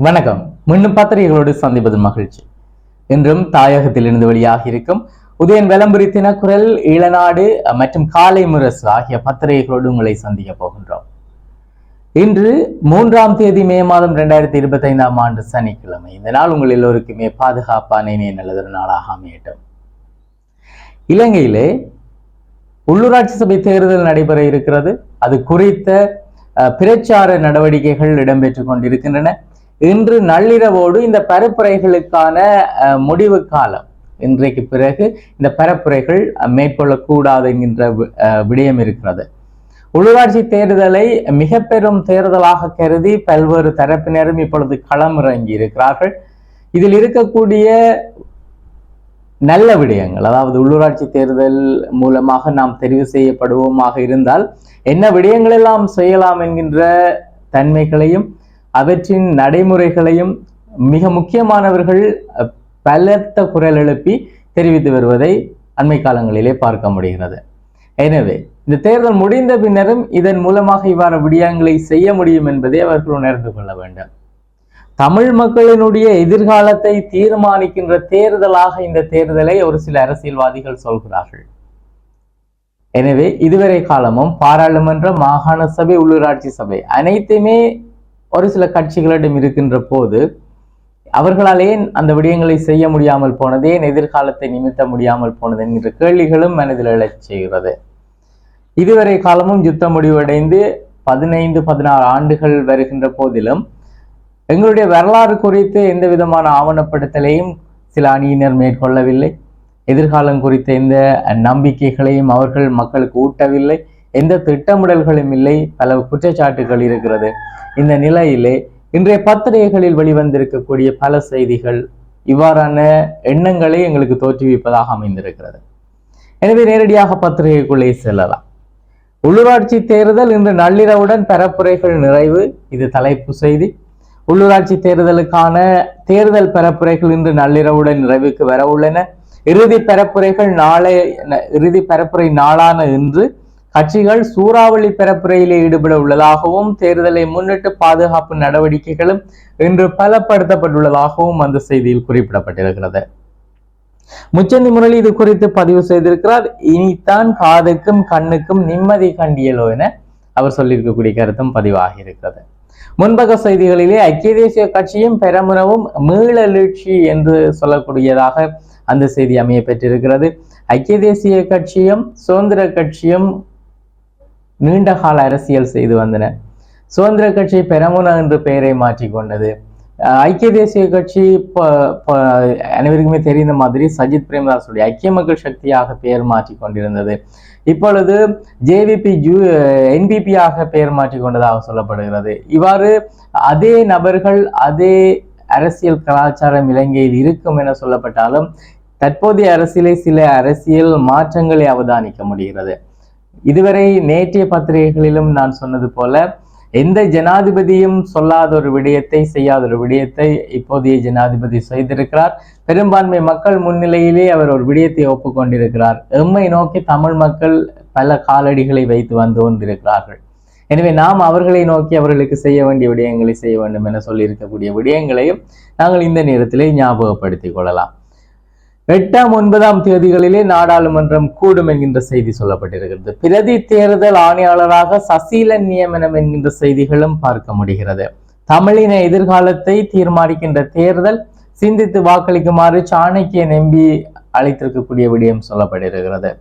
வணக்கம். மீண்டும் பத்திரிகைகளோடு சந்திப்பது மகிழ்ச்சி. இன்றும் தாயகத்திலிருந்து வெளியாக இருக்கும் உதயன் விளம்பரி தினக்குரல் இளநாடு மற்றும் காலை முரசு ஆகிய பத்திரிகைகளோடு உங்களை சந்திக்க போகின்றோம். இன்று மூன்றாம் தேதி மே மாதம் இரண்டாயிரத்தி இருபத்தி ஐந்தாம் ஆண்டு சனிக்கிழமை. இந்த நாள் உங்கள் எல்லோருக்குமே பாதுகாப்பான இணைய நல்லதொரு நாளாக அமையட்டும். இலங்கையிலே உள்ளூராட்சி சபை தேர்தல் நடைபெற இருக்கிறது. அது குறித்த அஹ், பிரச்சார நடவடிக்கைகள் இடம்பெற்றுக் கொண்டிருக்கின்றன. இன்று நள்ளிரவோடு இந்த பரப்புரைகளுக்கான அஹ், முடிவு காலம். இன்றைக்கு பிறகு இந்த பரப்புரைகள் மேற்கொள்ளக்கூடாது என்கின்ற வி- விடயம் இருக்கிறது. உள்ளூராட்சி தேர்தலை மிக பெரும் தேர்தலாக கருதி பல்வேறு தரப்பினரும் இப்பொழுது களமிறங்கி இருக்கிறார்கள். இதில் இருக்கக்கூடிய நல்ல விடயங்கள் அதாவது உள்ளூராட்சி தேர்தல் மூலமாக நாம் தெரிவு செய்யப்படுவோமாக இருந்தால் என்ன விடயங்கள் எல்லாம் செய்யலாம் என்கின்ற தன்மைகளையும் அவற்றின் நடைமுறைகளையும் மிக முக்கியமானவர்கள் பலத்த குரல் எழுப்பி தெரிவித்து வருவதை அண்மை காலங்களிலே பார்க்க முடிகிறது. எனவே இந்த தேர்தல் முடிந்த பின்னரும் இதன் மூலமாக இவ்வாறு விடயங்களை செய்ய முடியும் என்பதை அவர்கள் உணர்ந்து கொள்ள வேண்டும். தமிழ் மக்களினுடைய எதிர்காலத்தை தீர்மானிக்கின்ற தேர்தலாக இந்த தேர்தலை ஒரு சில அரசியல்வாதிகள் சொல்கிறார்கள். எனவே இதுவரை காலமும் பாராளுமன்ற மாகாண சபை உள்ளூராட்சி சபை அனைத்துமே ஒரு சில கட்சிகளிடம் இருக்கின்ற போது அவர்களால் ஏன் அந்த விடயங்களை செய்ய முடியாமல் போனது ஏன் எதிர்காலத்தை நிமித்த முடியாமல் போனது என்கின்ற கேள்விகளும் மனதில் எழச் செய்கிறது. இதுவரை காலமும் யுத்தம் முடிவடைந்து பதினைந்து பதினாறு ஆண்டுகள் வருகின்ற போதிலும் எங்களுடைய வரலாறு குறித்து எந்த விதமான ஆவணப்படுத்தலையும் சில அணியினர் மேற்கொள்ளவில்லை. எதிர்காலம் குறித்த எந்த நம்பிக்கைகளையும் அவர்கள் மக்களுக்கு ஊட்டவில்லை. எந்த திட்டமிடல்களும் இல்லை பல குற்றச்சாட்டுகள் இருக்கிறது. இந்த நிலையிலே இன்றைய பத்திரிகைகளில் வெளிவந்திருக்கக்கூடிய பல செய்திகள் இவ்வாறான எண்ணங்களை எங்களுக்கு தோற்றுவிப்பதாக அமைந்திருக்கிறது. எனவே நேரடியாக பத்திரிகைக்குள்ளே செல்லலாம். உள்ளூராட்சி தேர்தல் இன்று நள்ளிரவுடன் பரப்புரைகள் நிறைவு. இது தலைப்பு செய்தி. உள்ளூராட்சி தேர்தலுக்கான தேர்தல் பரப்புரைகள் இன்று நள்ளிரவுடன் நிறைவுக்கு வர உள்ளன. இறுதி பரப்புரைகள் நாளை இறுதி பரப்புரை நாளான இன்று கட்சிகள் சூறாவளி பரப்புரையிலே ஈடுபட உள்ளதாகவும் தேர்தலை முன்னிட்டு பாதுகாப்பு நடவடிக்கைகளும் இன்று பலப்படுத்தப்பட்டுள்ளதாகவும் அந்த செய்தியில் குறிப்பிடப்பட்டிருக்கிறது. முச்சந்தி முரளி இது குறித்து பதிவு செய்திருக்கிறார். இனித்தான் காதுக்கும் கண்ணுக்கும் நிம்மதி கண்டியலோ என அவர் சொல்லியிருக்கக்கூடிய கருத்தும் பதிவாகி இருக்கிறது முன்பக செய்திகளிலே ஐக்கிய தேசிய கட்சியும் பெரமுனவும் மீளெழுச்சி என்று சொல்லக்கூடியதாக அந்த செய்தி அமைய பெற்றிருக்கிறது ஐக்கிய தேசிய கட்சியும் சுதந்திர கட்சியும் நீண்ட கால அரசியல் செய்து வந்தன. சுதந்திர கட்சி பெரமுனா என்று பெயரை மாற்றிக்கொண்டது ஐக்கிய தேசிய கட்சி அனைவருக்குமே தெரிந்த மாதிரி சஜித் பிரேமதாசுடைய ஐக்கிய மக்கள் சக்தியாக பெயர் மாற்றிக் கொண்டிருந்தது. இப்பொழுது ஜேவிபி ஜூ என்பிபியாக பெயர் மாற்றிக் கொண்டதாக சொல்லப்படுகிறது. இவ்வாறு அதே நபர்கள் அதே அரசியல் கலாச்சாரம் இலங்கையில் இருக்கும் என சொல்லப்பட்டாலும் தற்போதைய அரசியலை சில அரசியல் மாற்றங்களை அவதானிக்க முடிகிறது. இதுவரை நேற்றைய பத்திரிகைகளிலும் நான் சொன்னது போல எந்த ஜனாதிபதியும் சொல்லாத ஒரு விடயத்தை செய்யாத ஒரு விடயத்தை இப்போதைய ஜனாதிபதி செய்திருக்கிறார். பெரும்பான்மை மக்கள் முன்னிலையிலே அவர் ஒரு விடயத்தை ஒப்புக்கொண்டிருக்கிறார். எம்மை நோக்கி தமிழ் மக்கள் பல காலடிகளை வைத்து வந்து கொண்டிருக்கிறார்கள். எனவே நாம் அவர்களை நோக்கி அவர்களுக்கு செய்ய வேண்டிய விடயங்களை செய்ய வேண்டும் என சொல்லியிருக்கக்கூடிய விடயங்களையும் நாங்கள் இந்த நேரத்திலே ஞாபகப்படுத்திக் கொள்ளலாம். எட்டாம் ஒன்பதாம் தேதிகளிலே நாடாளுமன்றம் கூடும் என்கின்ற செய்தி சொல்லப்பட்டிருக்கிறது. பிரதி தேர்தல் ஆணையாளராக சசீலன் நியமனம் என்கின்ற செய்திகளும் பார்க்க முடிகிறது. தமிழின எதிர்காலத்தை தீர்மானிக்கின்ற தேர்தல் சிந்தித்து வாக்களிக்குமாறு சாணக்கியன் எம்பி அழைத்திருக்கக்கூடிய விடயம் சொல்லப்பட்டிருக்கிறது.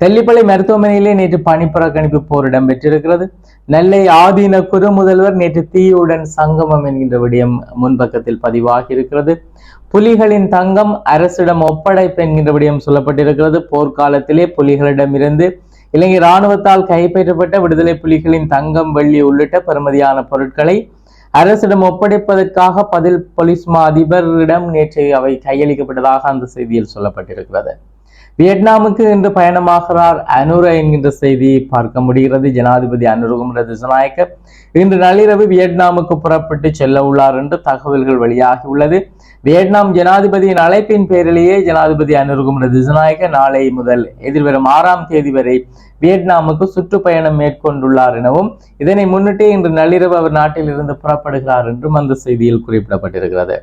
தெல்லிப்பள்ளி மருத்துவமனையிலே நேற்று பணிப்புறக்கணிப்பு போர் இடம்பெற்றிருக்கிறது. நெல்லை ஆதீன குறு முதல்வர் நேற்று தீயுடன் சங்கமம் என்கின்ற விடயம் முன்பக்கத்தில் பதிவாகி இருக்கிறது புலிகளின் தங்கம் அரசிடம் ஒப்படைப்பு என்கின்ற விடயம் சொல்லப்பட்டிருக்கிறது. போர்க்காலத்திலே புலிகளிடமிருந்து இலங்கை இராணுவத்தால் கைப்பற்றப்பட்ட விடுதலை புலிகளின் தங்கம் வெள்ளி உள்ளிட்ட பெருமதியான பொருட்களை அரசிடம் ஒப்படைப்பதற்காக பதில் போலீஸ் மா அதிபரிடம் நேற்று அவை கையளிக்கப்பட்டதாக அந்த செய்தியில் சொல்லப்பட்டிருக்கிறது. வியட்நாமுக்கு இன்று பயணமாகிறார் அனுர என்கின்ற செய்தியை பார்க்க முடிகிறது. ஜனாதிபதி அனுரகுமர திசநாயக்கர் இன்று நள்ளிரவு வியட்நாமுக்கு புறப்பட்டு செல்ல உள்ளார் என்று தகவல்கள் வெளியாகியுள்ளது வியட்நாம் ஜனாதிபதியின் அழைப்பின் பேரிலேயே ஜனாதிபதி அனுரகுமர திசநாயக்கர் நாளை முதல் எதிர்வரும் ஆறாம் தேதி வரை வியட்நாமுக்கு சுற்றுப்பயணம் மேற்கொண்டுள்ளார் எனவும் இதனை முன்னிட்டு இன்று நள்ளிரவு அவர் நாட்டில் இருந்து புறப்படுகிறார் என்றும் அந்த செய்தியில் குறிப்பிடப்பட்டிருக்கிறது.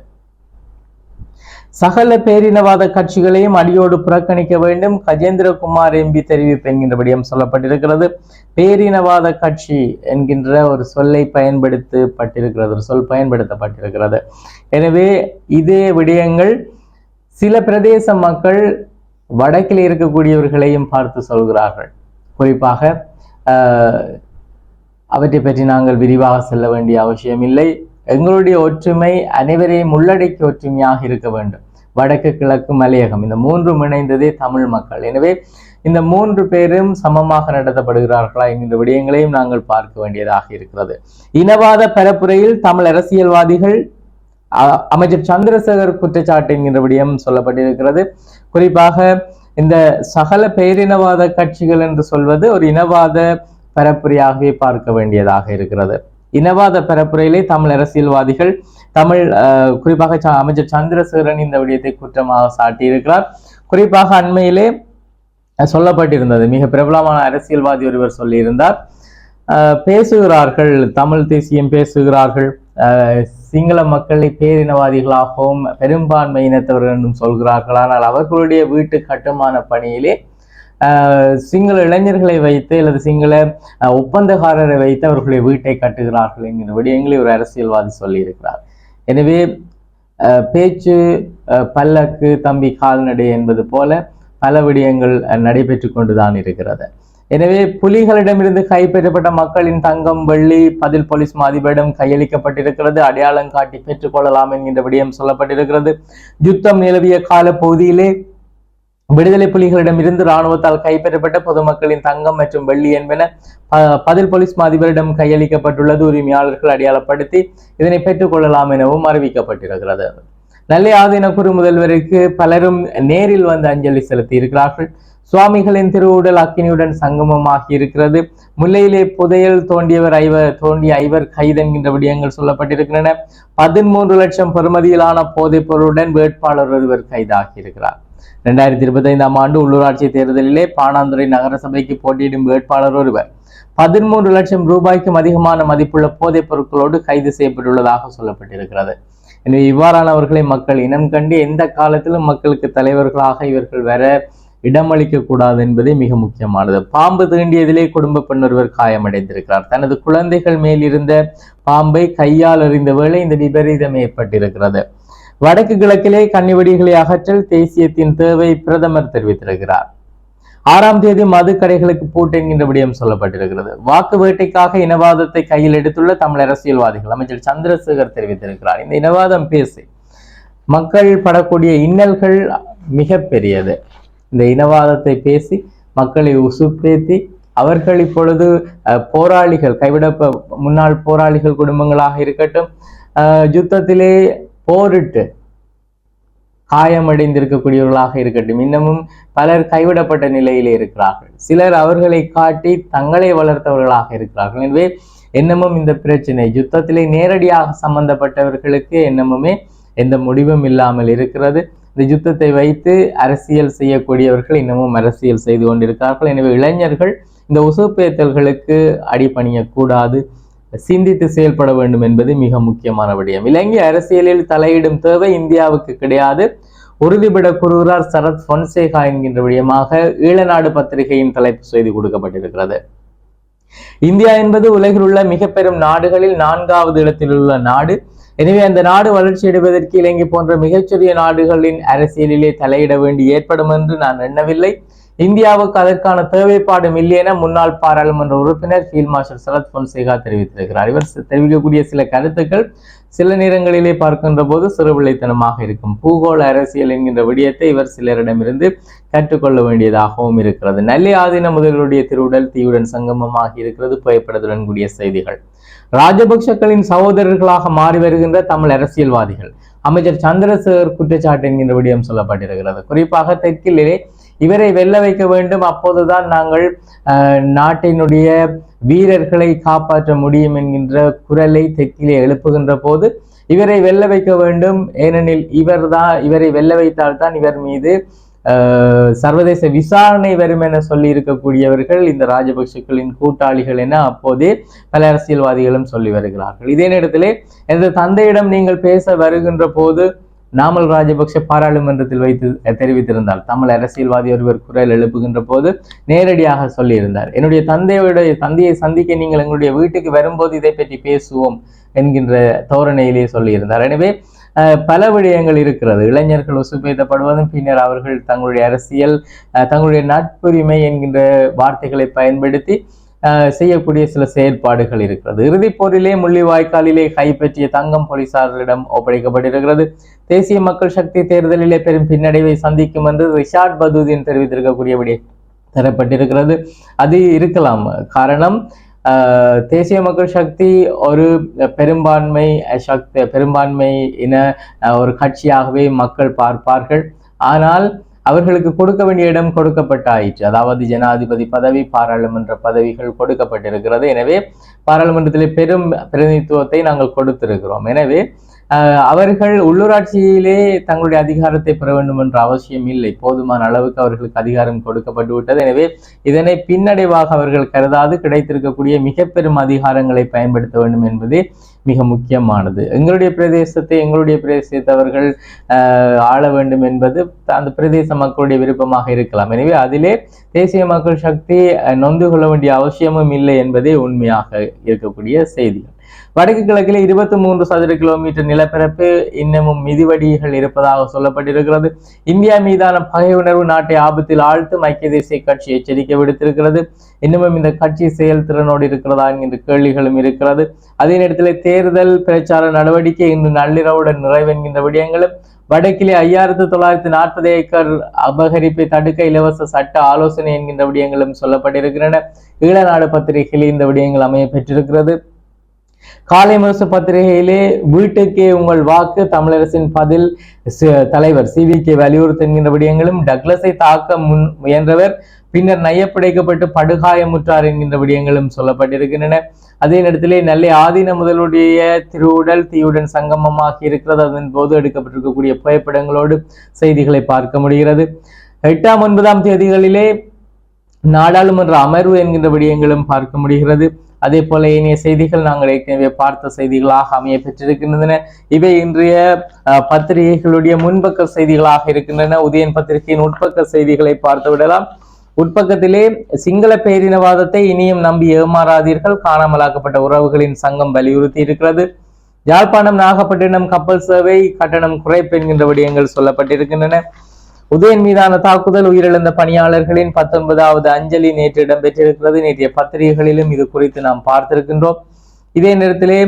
சகல பேரினவாத கட்சிகளையும் அடியோடு புறக்கணிக்க வேண்டும். கஜேந்திரகுமார் எம்பி தெரிவிப்பு என்கின்றபடியும் சொல்லப்பட்டிருக்கிறது. பேரினவாத கட்சி என்கின்ற ஒரு சொல்லை பயன்படுத்தப்பட்டிருக்கிறது. ஒரு சொல் பயன்படுத்தப்பட்டிருக்கிறது. எனவே இதே விடயங்கள் சில பிரதேச மக்கள் வடக்கில் இருக்கக்கூடியவர்களையும் பார்த்து சொல்கிறார்கள். குறிப்பாக ஆஹ், அவற்றை பற்றி நாங்கள் விரிவாக செல்ல வேண்டிய அவசியம் இல்லை எங்களுடைய ஒற்றுமை அனைவரையும் உள்ளடக்கிய ஒற்றுமையாக இருக்க வேண்டும். வடக்கு கிழக்கு மலையகம். இந்த மூன்றும் இணைந்ததே தமிழ் மக்கள். எனவே இந்த மூன்று பேரும் சமமாக நடத்தப்படுகிறார்களா என்கின்ற விடயங்களையும் நாங்கள் பார்க்க வேண்டியதாக இருக்கிறது. இனவாத பரப்புரையில் தமிழ் அரசியல்வாதிகள் அமைச்சர் சந்திரசேகர் குற்றச்சாட்டு என்கின்ற விடயம் சொல்லப்பட்டிருக்கிறது. குறிப்பாக இந்த சகல பேரினவாத கட்சிகள் என்று சொல்வது ஒரு இனவாத பரப்புரையாகவே பார்க்க வேண்டியதாக இருக்கிறது. இனவாத பரப்புரையிலே தமிழ் அரசியல்வாதிகள் தமிழ் அஹ், குறிப்பாக அமைச்சர் சந்திரசேகரன் இந்த விடயத்தை குற்றமாக சாட்டியிருக்கிறார். குறிப்பாக அண்மையிலே சொல்லப்பட்டிருந்தது மிக பிரபலமான அரசியல்வாதி ஒருவர் சொல்லியிருந்தார். பேசுகிறார்கள் தமிழ் தேசியம் பேசுகிறார்கள். சிங்கள மக்களை பேரினவாதிகளாகவும் பெரும்பான்மை இனத்தவர்கள் என்றும் சொல்கிறார்கள். ஆனால் அவர்களுடைய வீட்டு கட்டுமான பணியிலே சிங்கள இளைஞர்களை வைத்து அல்லது சிங்கள ஒப்பந்தக்காரரை வைத்து அவர்களுடைய வீட்டை கட்டுகிறார்கள் என்கிற விடயங்களை ஒரு அரசியல்வாதி சொல்லியிருக்கிறார். எனவே அஹ், பேச்சு அஹ், பல்லக்கு தம்பி கால்நடை என்பது போல பல விடயங்கள் அஹ், நடைபெற்று கொண்டுதான் இருக்கிறது. எனவே புலிகளிடமிருந்து கைப்பற்றப்பட்ட மக்களின் தங்கம் வெள்ளி பதில் போலீஸ் மாதிபரிடம் கையளிக்கப்பட்டிருக்கிறது. அடையாளம் காட்டி பெற்றுக்கொள்ளலாம் என்கின்ற விடயம் சொல்லப்பட்டிருக்கிறது. யுத்தம் நிலவிய கால பகுதியிலே விடுதலை புலிகளிடமிருந்து இராணுவத்தால் கைப்பற்றப்பட்ட பொதுமக்களின் தங்கம் மற்றும் வெள்ளி என்பன பதில் போலீஸ் மாதிபரிடம் கையளிக்கப்பட்டுள்ளது உரிமையாளர்கள் அடையாளப்படுத்தி இதனை பெற்றுக்கொள்ளலாம் எனவும் அறிவிக்கப்பட்டிருக்கிறது. நல்லை ஆதீன குரு முதல்வருக்கு பலரும் நேரில் வந்து அஞ்சலி செலுத்தி இருக்கிறார்கள் சுவாமிகளின் திருவுடல் அக்கினியுடன் சங்கமமாகி இருக்கிறது. முல்லையிலே புதையல் தோண்டியவர் ஐவர் தோண்டிய ஐவர் கைது என்கின்ற விடயங்கள் சொல்லப்பட்டிருக்கின்றன. பதிமூன்று லட்சம் பெறுமதியிலான போதைப் பொருளுடன் வேட்பாளர் ஒருவர் கைதாகி இருக்கிறார் இரண்டாயிரத்தி இருபத்தி ஐந்தாம் ஆண்டு உள்ளூராட்சி தேர்தலிலே பாணாந்துறை நகரசபைக்கு போட்டியிடும் வேட்பாளர் ஒருவர். பதிமூன்று லட்சம் ரூபாய்க்கும் அதிகமான மதிப்புள்ள போதைப் பொருட்களோடு கைது செய்யப்பட்டுள்ளதாக சொல்லப்பட்டிருக்கிறது. எனவே இவ்வாறானவர்களை மக்கள் இனம் கண்டு எந்த காலத்திலும் மக்களுக்கு தலைவர்களாக இவர்கள் வர இடமளிக்க கூடாது என்பதே மிக முக்கியமானது. பாம்பு தீண்டியதிலே குடும்ப பெண் ஒருவர் காயமடைந்திருக்கிறார். தனது குழந்தைகள் மேல் இருந்த பாம்பை கையால் அறிந்த வேளை இந்த விபரீதம் ஏற்பட்டிருக்கிறது. வடக்கு கிழக்கிலே கன்னிவெடிகளை அகற்றல் தேசியத்தின் தேவை பிரதமர் தெரிவித்திருக்கிறார். ஆறாம் தேதி மது கடைகளுக்கு பூட்டு என்கின்ற விடயம் சொல்லப்பட்டிருக்கிறது. வாக்கு வேட்டைக்காக இனவாதத்தை கையில் எடுத்துள்ள தமிழ் அரசியல்வாதிகள் அமைச்சர் சந்திரசேகர் தெரிவித்திருக்கிறார். இந்த இனவாதம் பேசி. மக்கள் படக்கூடிய இன்னல்கள் மிக பெரியது. இந்த இனவாதத்தை பேசி மக்களை உசுப்பேத்தி அவர்கள் இப்பொழுது அஹ், போராளிகள் கைவிட முன்னாள் போராளிகள் குடும்பங்களாக இருக்கட்டும் யுத்தத்திலே போரிட்டு காயமடைந்திருக்கக்கூடியவர்களாக இருக்கட்டும். இன்னமும் பலர் கைவிடப்பட்ட நிலையிலே இருக்கிறார்கள். சிலர் அவர்களை காட்டி தங்களை வளர்த்தவர்களாக இருக்கிறார்கள். எனவே என்னமும் இந்த பிரச்சனை யுத்தத்திலே நேரடியாக சம்பந்தப்பட்டவர்களுக்கு என்னமுமே எந்த முடிவும் இல்லாமல் இருக்கிறது. இந்த யுத்தத்தை வைத்து அரசியல் செய்யக்கூடியவர்கள் இன்னமும் அரசியல் செய்து கொண்டிருக்கிறார்கள். எனவே இளைஞர்கள் இந்த உசுப்பேத்தல்களுக்கு அடிபணியக்கூடாது. சிந்தித்து செயல்பட வேண்டும் என்பது மிக முக்கியமான விடயம். இலங்கை அரசியலில் தலையிடும் தேவை இந்தியாவுக்கு கிடையாது. உறுதிபட கூறுகிறார் சரத் பொன்சேகா என்கின்ற விடயமாக ஈழநாடு பத்திரிகையின் தலைப்பு செய்தி கொடுக்கப்பட்டிருக்கிறது. இந்தியா என்பது உலகில் உள்ள மிக பெரும் நாடுகளில் நான்காவது இடத்தில் உள்ள நாடு. எனவே அந்த நாடு வளர்ச்சியடைவதற்கு இலங்கை போன்ற மிகச்சிறிய நாடுகளின் அரசியலிலே தலையிட வேண்டி ஏற்படும் என்று நான் எண்ணவில்லை. இந்தியாவுக்கு அதற்கான தேவைப்பாடும் இல்லை என முன்னாள் பாராளுமன்ற உறுப்பினர் ஃபீல்ட் மார்ஷல் சரத் பொன்சேகா தெரிவித்திருக்கிறார். இவர் தெரிவிக்கக்கூடிய சில கருத்துக்கள் சில நேரங்களிலே பார்க்கின்ற போது சிறுபிள்ளைத்தனமாக இருக்கும். பூகோள அரசியல் என்கின்ற விடயத்தை இவர் சிலரிடமிருந்து கற்றுக்கொள்ள வேண்டியதாகவும் இருக்கிறது. நல்ல ஆதீன முதல்வருடைய திருவுடல் தீயுடன் சங்கமமாகி இருக்கிறது. புகைப்படத்துடன் கூடிய செய்திகள். ராஜபக்சக்களின் சகோதரர்களாக மாறி வருகின்ற தமிழ் அரசியல்வாதிகள். அமைச்சர் சந்திரசேகர் குற்றச்சாட்டு என்கின்ற விடயம் சொல்லப்பட்டிருக்கிறது. குறிப்பாக தெற்கிலே இவரை வெல்ல வைக்க வேண்டும். அப்போதுதான் நாங்கள் அஹ், நாட்டினுடைய வீரர்களை காப்பாற்ற முடியும் என்கின்ற குரலை தெற்கிலே எழுப்புகின்ற போது இவரை வெல்ல வைக்க வேண்டும். ஏனெனில் இவர்தான் இவரை வெல்ல வைத்தால்தான் இவர் மீது சர்வதேச விசாரணை வரும் என சொல்லி இருக்கக்கூடியவர்கள் இந்த ராஜபக்சக்களின் கூட்டாளிகள் என அப்போதே பல அரசியல்வாதிகளும் சொல்லி வருகிறார்கள். இதே நேரத்திலே எனது தந்தையிடம் நீங்கள் பேச வருகின்ற போது நாமல் ராஜபக்ஷ பாராளுமன்றத்தில் வைத்து தெரிவித்திருந்தார் தமிழ் அரசியல்வாதி ஒருவர் குரல் எழுப்புகின்ற போது நேரடியாக சொல்லியிருந்தார். என்னுடைய தந்தையுடைய தந்தையை சந்திக்க நீங்கள் எங்களுடைய வீட்டுக்கு வரும்போது இதை பற்றி பேசுவோம் என்கின்ற தோரணையிலே சொல்லியிருந்தார். எனவே பல விடயங்கள் இருக்கிறது. இளைஞர்கள் உசுப்பேத்தப்படுவதும் பின்னர் அவர்கள் தங்களுடைய அரசியல் தங்களுடைய நட்புரிமை என்கின்ற வார்த்தைகளை பயன்படுத்தி செய்யக்கூடிய சில செயற்பாடுகள் இருக்கிறது. இறுதிப் போரிலே முள்ளிவாய்க்காலிலே கைப்பற்றிய தங்கம் போலீசாரிடம் ஒப்படைக்கப்பட்டிருக்கிறது. தேசிய மக்கள் சக்தி தேர்தலிலே பெரும் பின்னடைவை சந்திக்கும் என்று ரிஷாட் பதூதின் தெரிவித்திருக்கக்கூடிய விடை தரப்பட்டிருக்கிறது. அது இருக்கலாம். காரணம் ஆஹ், தேசிய மக்கள் சக்தி ஒரு பெரும்பான்மை சக்தி பெரும்பான்மை இன ஒரு கட்சியாகவே மக்கள் பார்ப்பார்கள். ஆனால் அவர்களுக்கு கொடுக்க வேண்டிய இடம் கொடுக்கப்பட்டாயிற்று. அதாவது ஜனாதிபதி பதவி பாராளுமன்ற பதவிகள் கொடுக்கப்பட்டிருக்கிறது. எனவே பாராளுமன்றத்திலே பெரும் பிரதிநிதித்துவத்தை நாங்கள் கொடுத்திருக்கிறோம். எனவே அவர்கள் உள்ளூராட்சியிலே தங்களுடைய அதிகாரத்தை பெற வேண்டும் என்ற அவசியம் இல்லை. போதுமான அளவுக்கு அவர்களுக்கு அதிகாரம் கொடுக்கப்பட்டு விட்டது. எனவே இதனை பின்னடைவாக அவர்கள் கருதாது கிடைத்திருக்கக்கூடிய மிக பெரும் அதிகாரங்களை பயன்படுத்த வேண்டும் என்பதே மிக முக்கியமானது. எங்களுடைய பிரதேசத்தை எங்களுடைய பிரதேசத்தை அவர்கள் ஆள வேண்டும் என்பது அந்த பிரதேச மக்களுடைய விருப்பமாக இருக்கலாம். எனவே அதிலே தேசிய மக்கள் சக்தி நொந்து கொள்ள வேண்டிய அவசியமும் இல்லை என்பதே உண்மையாக இருக்கக்கூடிய செய்திகள் வடக்கு கிழக்கில் இருபத்தி மூன்று சதுர கிலோமீட்டர் நிலப்பரப்பு இன்னமும் மிதிவடிகள் இருப்பதாக சொல்லப்பட்டிருக்கிறது. இந்தியா மீதான பகை உணர்வு நாட்டை ஆபத்தில் ஆழ்த்தும் ஐக்கிய தேசிய கட்சி எச்சரிக்கை விடுத்திருக்கிறது. இன்னமும் இந்த கட்சி செயல்திறனோடு இருக்கிறதா என்கின்ற கேள்விகளும் இருக்கிறது. அதே நேரத்தில் தேர்தல் பிரச்சார நடவடிக்கை இன்று நள்ளிரவுடன் நிறைவென்கின்ற விடயங்களும் வடக்கிலே ஐயாயிரத்து தொள்ளாயிரத்து நாற்பது ஏக்கர் அபகரிப்பை தடுக்க இலவச சட்ட ஆலோசனை என்கின்ற விடயங்களும் சொல்லப்பட்டிருக்கின்றன. ஈழநாடு பத்திரிகையில் இந்த விடயங்கள் அமைய பெற்றிருக்கிறது. காலை முரசு பத்திரிகையிலே வீட்டுக்கே உங்கள் வாக்கு தமிழரசின் பதில் தலைவர் சி வி கே வலியுறுத்து என்கின்ற விடயங்களும் டக்ளஸை தாக்க முன் முயன்றவர் பின்னர் நையப்படைக்கப்பட்டு படுகாயமுற்றார் என்கின்ற விடயங்களும் சொல்லப்பட்டிருக்கின்றன. அதே நேரத்திலே நெல்லை ஆதீன முதலுடைய திருவுடல் தீயுடன் சங்கமமாகி இருக்கிறது. அதன் போது எடுக்கப்பட்டிருக்கக்கூடிய புகைப்படங்களோடு செய்திகளை பார்க்க முடிகிறது. எட்டாம் ஒன்பதாம் தேதிகளிலே நாடாளுமன்ற அமர்வு என்கின்ற விடயங்களும் பார்க்க முடிகிறது. அதே போல இனிய செய்திகள் நாங்கள் ஏற்கனவே பார்த்த செய்திகளாக அமைய பெற்றிருக்கின்றன. இவை இன்றைய பத்திரிகைகளுடைய முன்பக்க செய்திகளாக இருக்கின்றன. உதயன் பத்திரிகையின் உட்பக்க செய்திகளை பார்த்து விடலாம். உட்பக்கத்திலே சிங்கள பேரினவாதத்தை இனியும் நம்பி ஏமாறாதீர்கள். காணாமலாக்கப்பட்ட உறவுகளின் சங்கம் வலியுறுத்தி இருக்கிறது யாழ்ப்பாணம் நாகப்பட்டினம் கப்பல் சேவை கட்டணம் குறைப்பு என்கின்ற விடயங்கள் சொல்லப்பட்டிருக்கின்றன. உதயன் மீதான தாக்குதல் உயிரிழந்த பணியாளர்களின் பத்தொன்பதாவது அஞ்சலி நேற்று இடம்பெற்றிருக்கிறது. நேற்றைய பத்திரிகைகளிலும் இது குறித்து நாம் பார்த்திருக்கின்றோம். இதே நேரத்திலே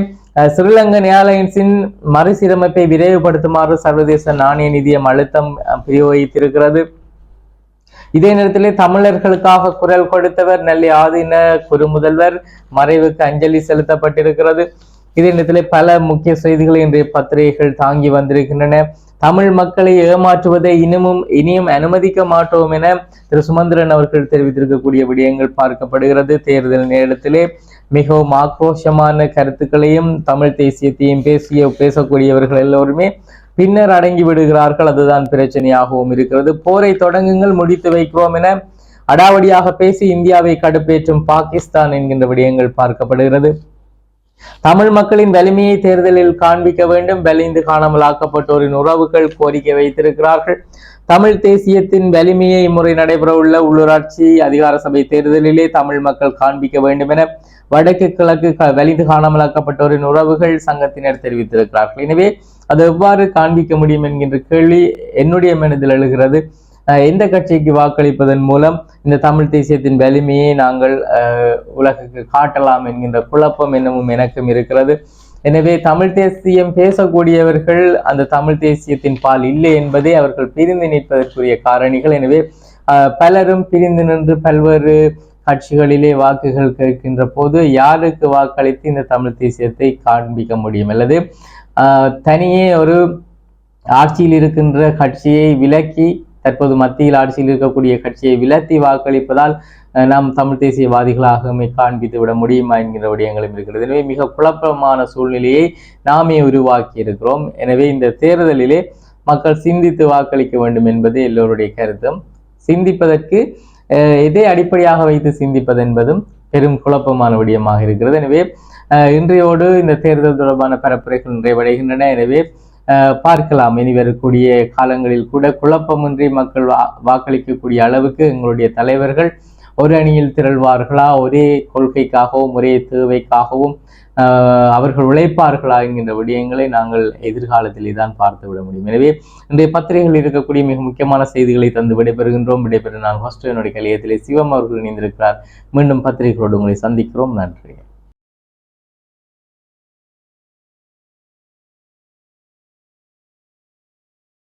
ஸ்ரீலங்கன் ஏர்லைன்ஸின் மறுசீரமைப்பை விரைவுபடுத்துமாறு சர்வதேச நாணய நிதியம் அழுத்தம் அஹ், பிரயோகித்திருக்கிறது. இதே நேரத்திலே தமிழர்களுக்காக குரல் கொடுத்தவர் நெல்லை ஆதீன குறுமுதல்வர் மறைவுக்கு அஞ்சலி செலுத்தப்பட்டிருக்கிறது. இதே நேரத்திலே பல முக்கிய செய்திகளை இன்றைய பத்திரிகைகள் தாங்கி வந்திருக்கின்றன. தமிழ் மக்களை ஏமாற்றுவதை இனிமும் இனியும் அனுமதிக்க மாட்டோம் என திரு சுமந்திரன் அவர்கள் தெரிவித்திருக்கக்கூடிய விடயங்கள் பார்க்கப்படுகிறது. தேர்தல் நேரத்திலே மிகவும் ஆக்ரோஷமான கருத்துக்களையும் தமிழ் தேசியத்தையும் பேசிய பேசக்கூடியவர்கள் எல்லோருமே பின்னர் அடங்கி விடுகிறார்கள். அதுதான் பிரச்சனையாகவும் இருக்கிறது. போரை தொடங்குங்கள் முடித்து வைக்கிறோம் என அடாவடியாக பேசி இந்தியாவை கடுப்பேற்றும் பாகிஸ்தான் என்கின்ற விடயங்கள் பார்க்கப்படுகிறது. தமிழ் மக்களின் வலிமையை தேர்தலில் காண்பிக்க வேண்டும். வலிந்து காணாமல் ஆக்கப்பட்டோரின் உறவுகள் கோரிக்கை வைத்திருக்கிறார்கள். தமிழ் தேசியத்தின் வலிமையை இம்முறை நடைபெறவுள்ள உள்ளூராட்சி அதிகார சபை தேர்தலிலே தமிழ் மக்கள் காண்பிக்க வேண்டும் என வடக்கு கிழக்கு க- வலிந்து காணாமலாக்கப்பட்டோரின் உறவுகள் சங்கத்தினர் தெரிவித்திருக்கிறார்கள். எனவே அது எவ்வாறு காண்பிக்க முடியும் என்கின்ற கேள்வி என்னுடைய மனதில் எழுகிறது. எந்த கட்சிக்கு வாக்களிப்பதன் மூலம் இந்த தமிழ் தேசியத்தின் வலிமையை நாங்கள் உலகுக்கு காட்டலாம் என்கின்ற குழப்பம் என்னமும் எனக்கும் இருக்கிறது. எனவே தமிழ் தேசியம் பேசக்கூடியவர்கள் அந்த தமிழ் தேசியத்தின் பால் இல்லை என்பதே அவர்கள் பிரிந்து நிற்பதற்குரிய காரணிகள். எனவே பலரும் பிரிந்து நின்று பல்வேறு கட்சிகளிலே வாக்குகள் கேட்கின்ற போது யாருக்கு வாக்களித்து இந்த தமிழ் தேசியத்தை காண்பிக்க முடியும்? அல்லது தனியே ஒரு ஆட்சியில் இருக்கின்ற கட்சியை விலக்கி தற்போது மத்தியில் ஆட்சியில் இருக்கக்கூடிய கட்சியை விலத்தி வாக்களிப்பதால் நாம் தமிழ் தேசியவாதிகளாக காண்பித்து விட முடியுமா என்கிற விடயங்களும் இருக்கிறது. எனவே மிக குழப்பமான சூழ்நிலையை நாமே உருவாக்கி இருக்கிறோம் எனவே இந்த தேர்தலிலே மக்கள் சிந்தித்து வாக்களிக்க வேண்டும் என்பது எல்லோருடைய கருத்தும். சிந்திப்பதற்கு அஹ், எதை அடிப்படையாக வைத்து சிந்திப்பது என்பதும் பெரும் குழப்பமான விடயமாக இருக்கிறது. எனவே இன்றையோடு இந்த தேர்தல் தொடர்பான பரப்புரைகள் நிறைவடைகின்றன. எனவே பார்க்கலாம். இனி வரக்கூடிய காலங்களில் கூட குழப்பமின்றி மக்கள் வா வாக்களிக்கக்கூடிய அளவுக்கு எங்களுடைய தலைவர்கள் ஒரு அணியில் திரள்வார்களா? ஒரே கொள்கைக்காகவும் ஒரே தேவைக்காகவும் அவர்கள் உழைப்பார்களா என்கின்ற விடயங்களை நாங்கள் எதிர்காலத்திலே தான் பார்த்து விட முடியும். எனவே இன்றைய பத்திரிகைகளில் இருக்கக்கூடிய மிக முக்கியமான செய்திகளை தந்து விடைபெறுகின்றோம். விடைபெறும் நான் ஹாஸ்டலினுடைய கலையத்திலே சிவம் அவர்கள் இணைந்திருக்கிறார். மீண்டும் பத்திரிகைகளோடு உங்களை சந்திக்கிறோம். நன்றி.